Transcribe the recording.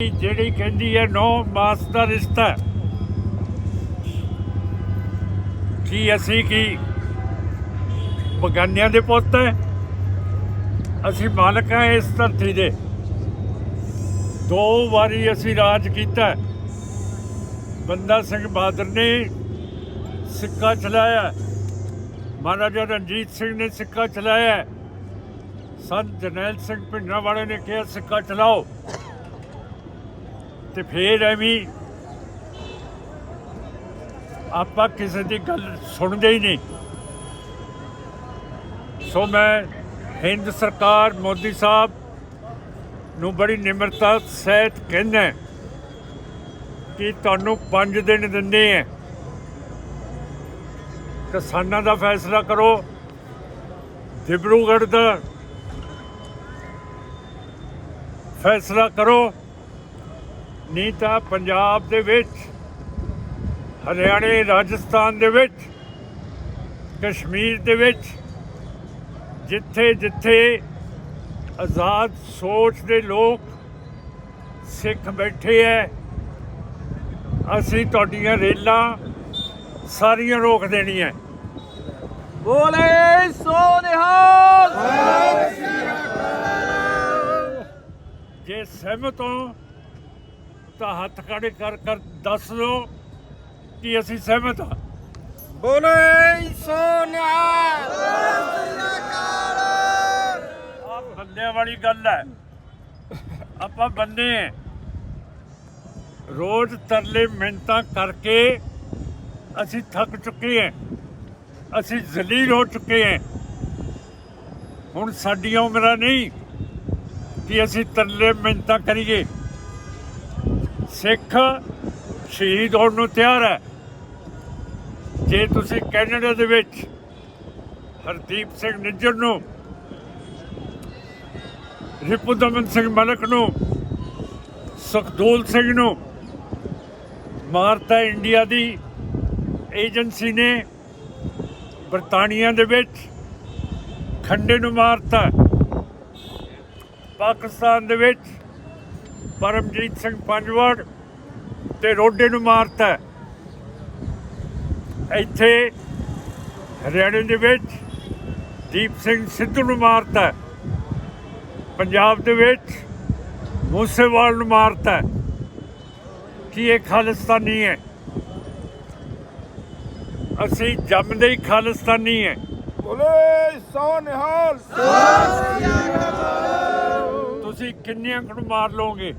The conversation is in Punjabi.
ਜਿਹੜੀ ਕਹਿੰਦੀ ਹੈ ਨੋ ਮਾਸ ਦਾ ਰਿਸ਼ਤਾ ਕੀ ਅਸੀਂ ਕੀ? ਬਗਾਨਿਆਂ ਦੇ ਪੁੱਤ ਹੈ। ਅਸੀਂ ਮਾਲਕ ਹਾਂ ਇਸ ਧਰਤੀ ਦੇ। ਦੋ ਵਾਰੀ ਅਸੀਂ ਰਾਜ ਕੀਤਾ ਬੰਦਾ ਸਿੰਘ ਬਹਾਦਰ ਨੇ ਸਿੱਕਾ ਚਲਾਇਆ ਮਹਾਰਾਜਾ ਰਣਜੀਤ ਸਿੰਘ ਨੇ ਸਿੱਕਾ ਚਲਾਇਆ ਸੰਤ ਜਰਨੈਲ ਸਿੰਘ ਭਿੰਡਰਾਂ ਵਾਲੇ ਨੇ ਕਿਹਾ, ਸਿੱਕਾ ਚਲਾਓ। ਤੇ ਫੇਰ ਐਵੇਂ ਆਪਾਂ ਕਿਸੇ ਦੀ ਗੱਲ ਸੁਣਦੇ ਹੀ ਨਹੀਂ। ਸੋ ਮੈਂ ਹਿੰਦ ਸਰਕਾਰ ਮੋਦੀ ਸਾਹਿਬ ਨੂੰ ਬੜੀ ਨਿਮਰਤਾ ਸਹਿਤ ਕਹਿੰਦਾ ਕਿ ਤੁਹਾਨੂੰ 5 ਦਿਨ ਦਿੰਦੇ ਆ ਕਿਸਾਨਾਂ ਦਾ ਫੈਸਲਾ ਕਰੋ, ਡਿਬਰੂਗੜ੍ਹ ਦਾ ਫੈਸਲਾ ਕਰੋ। ਨਹੀਂ ਤਾਂ ਪੰਜਾਬ ਦੇ ਵਿੱਚ ਹਰਿਆਣੇ ਰਾਜਸਥਾਨ ਦੇ ਵਿੱਚ ਕਸ਼ਮੀਰ ਦੇ ਵਿੱਚ ਜਿੱਥੇ ਜਿੱਥੇ ਆਜ਼ਾਦ ਸੋਚ ਦੇ ਲੋਕ ਸਿੱਖ ਬੈਠੇ ਐ ਅਸੀਂ ਤੁਹਾਡੀਆਂ ਰੇਲਾਂ ਸਾਰੀਆਂ ਰੋਕ ਦੇਣੀਆਂ। ਬੋਲੇ ਸੋ ਨਿਹਾਲ ਜੇ ਸਹਿਮਤ ਹੋ ਤਾਂ ਹੱਥ ਖੜੇ ਕਰ ਕਰ ਦੱਸ ਦਿਓ ਕਿ ਅਸੀਂ ਸਹਿਮਤ ਹਾਂ। ਬੋਲੇ ਸੋ ਨਿਹਾਲ। ਆ ਬੰਦਿਆਂ ਵਾਲੀ ਗੱਲ ਹੈ। ਆਪਾਂ ਬੰਦੇ। ਰੋਜ਼ ਤਰਲੇ ਮਿੰਤਾਂ ਕਰਕੇ ਅਸੀਂ ਥੱਕ ਚੁੱਕੇ ਹਾਂ। ਅਸੀਂ ਜ਼ਲੀਲ ਹੋ ਚੁੱਕੇ ਹਾਂ। ਹੁਣ ਸਾਡੀਆਂ ਉਮਰਾਂ ਨਹੀਂ ਕਿ ਅਸੀਂ ਤਰਲੇ ਮਿੰਤਾਂ ਕਰੀਏ। ਸਿੱਖ ਸ਼ਹੀਦ ਹੋਣ ਨੂੰ ਤਿਆਰ ਹੈ। ਜੇ ਤੁਸੀਂ ਕੈਨੇਡਾ ਦੇ ਵਿੱਚ ਹਰਦੀਪ ਸਿੰਘ ਨਿੱਜਰ ਨੂੰ, ਰਿਪੁਦਮਨ ਸਿੰਘ ਮਲਕ ਨੂੰ, ਸੁਖਦੂਲ ਸਿੰਘ ਨੂੰ ਮਾਰਤਾ ਇੰਡੀਆ ਦੀ ਏਜੰਸੀ ਨੇ ਬਰਤਾਨੀਆ ਦੇ ਵਿੱਚ ਖੰਡੇ ਨੂੰ ਮਾਰਤਾ। ਪਾਕਿਸਤਾਨ ਦੇ ਵਿੱਚ ਪਰਮਜੀਤ ਸਿੰਘ ਪੰਜਵੜ ਤੇ ਰੋਡੇ ਨੂੰ ਮਾਰਤਾ ਇੱਥੇ ਹਰਿਆਣੇ ਦੇ ਵਿੱਚ ਦੀਪ ਸਿੰਘ ਸਿੱਧੂ ਨੂੰ ਮਾਰਤਾ ਪੰਜਾਬ ਦੇ ਵਿੱਚ ਮੂਸੇਵਾਲ ਨੂੰ ਮਾਰਤਾ ਕੀ ਇਹ ਖਾਲਿਸਤਾਨੀ ਹੈ? ਅਸੀਂ ਜੰਮਦੇ ਹੀ ਖਾਲਿਸਤਾਨੀ ਹੈ। ਬੋਲੇ ਸੋ ਨਿਹਾਲ। ਤੁਸੀਂ ਕਿੰਨੀਆਂ ਕੁ ਨੂੰ ਮਾਰ ਲਓਗੇ?